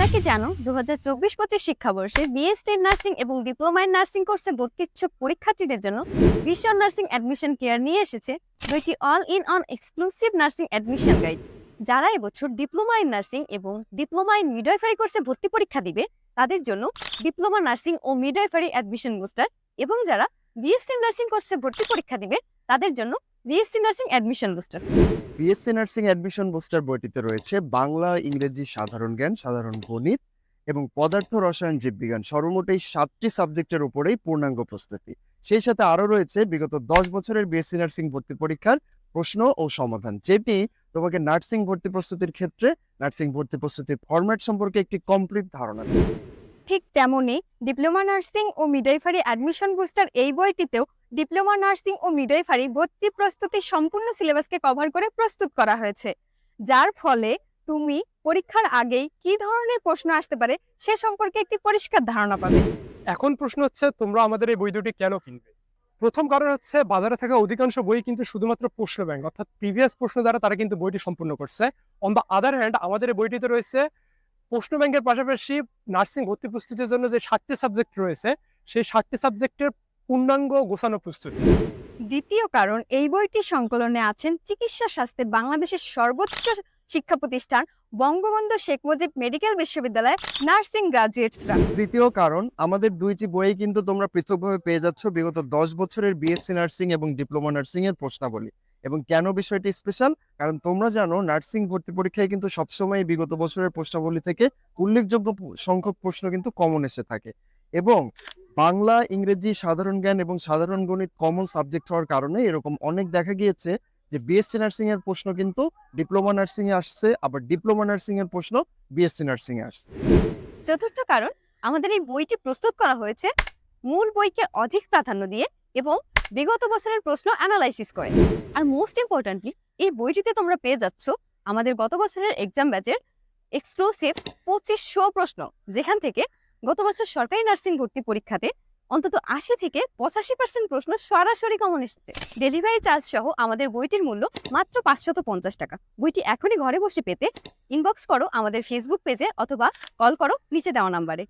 তোমরা কি জানো দু হাজার চব্বিশ পঁচিশ শিক্ষাবর্ষে বিএসসি নার্সিং এবং ডিপ্লোমা ইন নার্সিং কোর্সে ভর্তি ইচ্ছুক পরীক্ষার্থীদের জন্য বিশ্ব নার্সিং অ্যাডমিশন কেয়ার নিয়ে এসেছে দুইটি all in one exclusive nursing admission guide যারা এবছর ডিপ্লোমা ইন নার্সিং এবং ডিপ্লোমা ইন মিডওয়াইফারি কোর্সে ভর্তি পরীক্ষা দিবে, তাদের জন্য ডিপ্লোমা নার্সিং ও মিডওয়াইফারি অ্যাডমিশন বুস্টার এবং যারা বিএসসি নার্সিং কোর্সে ভর্তি পরীক্ষা দিবে, তাদের জন্য BSc nursing admission booster BSc nursing admission booster বইটিতে রয়েছে বাংলা ইংরেজি সাধারণ জ্ঞান সাধারণ গণিত এবং পদার্থ রসায়ন জীববিজ্ঞান। সর্বমোট এই সাতটি সাবজেক্টের উপরেই পূর্ণাঙ্গ প্রস্তুতি। সেই সাথে আরও রয়েছে বিগত দশ বছরের বিএসসি নার্সিং ভর্তি পরীক্ষার প্রশ্ন ও সমাধান যেটি তোমাকে নার্সিং ভর্তি প্রস্তুতির ক্ষেত্রে নার্সিং ভর্তি প্রস্তুতির ফরম্যাট সম্পর্কে একটি কমপ্লিট ধারণা দেবে। ঠিক তেমনই ডিপ্লোমা নার্সিং ও মিডওয়াইফারি অ্যাডমিশন বুস্টার এই বইটিতেও ডিপ্লোমা, নার্সিং ও মিডওয়াইফারি ভর্তি প্রস্তুতির সম্পূর্ণ সিলেবাসকে কভার করে প্রস্তুত করা হয়েছে। যার ফলে তুমি পরীক্ষার আগেই কি ধরনের প্রশ্ন আসতে পারে সে সম্পর্কে একটি পরিষ্কার ধারণা পাবে। এখন প্রশ্ন হচ্ছে, তোমরা আমাদের এই বই দুটি কেন কিনবে? প্রথম কারণ হচ্ছে, বাজারে থাকা অধিকাংশ বই কিন্তু শুধুমাত্র প্রশ্ন ব্যাংক অর্থাৎ প্রিভিয়াস প্রশ্ন দ্বারা তারা কিন্তু বইটি সম্পূর্ণ করছে। অন দ্য আদার হ্যান্ড আমাদের এই বইটিতে রয়েছে, প্রশ্ন ব্যাংকের পাশাপাশি নার্সিং ভর্তি প্রস্তুতির জন্য যে ষাটটি সাবজেক্ট রয়েছে, সেই ষাটটি সাবজেক্টের পূর্ণাঙ্গ গোছানো প্রস্তুতি। দ্বিতীয় কারণ এই বইটি সংকলনে আছেন চিকিৎসা শাস্ত্রে বাংলাদেশের সর্বোচ্চ শিক্ষা প্রতিষ্ঠান বঙ্গবন্ধু শেখ মুজিব মেডিকেল বিশ্ববিদ্যালয়ের নার্সিং গ্রাজুয়েটসরা। তৃতীয় কারণ আমাদের দুইটি বই কিন্তু তোমরা পৃথকভাবে পেয়ে যাচ্ছ বিগত দশ বছরের বিএসসি নার্সিং এবং ডিপ্লোমা নার্সিং এর প্রশ্নাবলী। এবং কেন বিষয়টি স্পেশাল? কারণ তোমরা জানো নার্সিং ভর্তি পরীক্ষায় কিন্তু সবসময় বিগত বছরের প্রশ্নাবলী থেকে উল্লেখযোগ্য সংখ্যক প্রশ্ন কিন্তু কমন এসে থাকে। এবং বাংলা, ইংরেজি, সাধারণ জ্ঞান এবং সাধারণ গণিত কমন সাবজেক্ট হওয়ার কারণে এরকম অনেক দেখা গিয়েছে যে বিএসসি নার্সিং এর প্রশ্ন কিন্তু ডিপ্লোমা নার্সিং এ আসছে, আবার ডিপ্লোমা নার্সিং এর প্রশ্ন বিএসসি নার্সিং এ আসছে। চতুর্থ কারণ, আমাদের এই বইটি প্রস্তুত করা হয়েছে মূল বইকে অধিক প্রাধান্য দিয়ে এবং বিগত বছরের প্রশ্ন অ্যানালাইসিস করে। আর মোস্ট ইম্পর্ট্যান্টলি এই বইটিতে তোমরা পেয়ে যাচ্ছ আমাদের গত বছরের এক্সাম ব্যাচের এক্সক্লুসিভ পঁচিশশো প্রশ্ন, যেখান থেকে গত বছর সরকারি নার্সিং ভর্তি পরীক্ষাতে অন্তত আশি থেকে পঁচাশি পার্সেন্ট প্রশ্ন সরাসরি কমন এসেছে। ডেলিভারি চার্জ সহ আমাদের বইটির মূল্য মাত্র পাঁচশত পঞ্চাশ টাকা। বইটি এখনই ঘরে বসে পেতে ইনবক্স করো আমাদের ফেসবুক পেজে অথবা কল করো নিচে দেওয়া নাম্বারে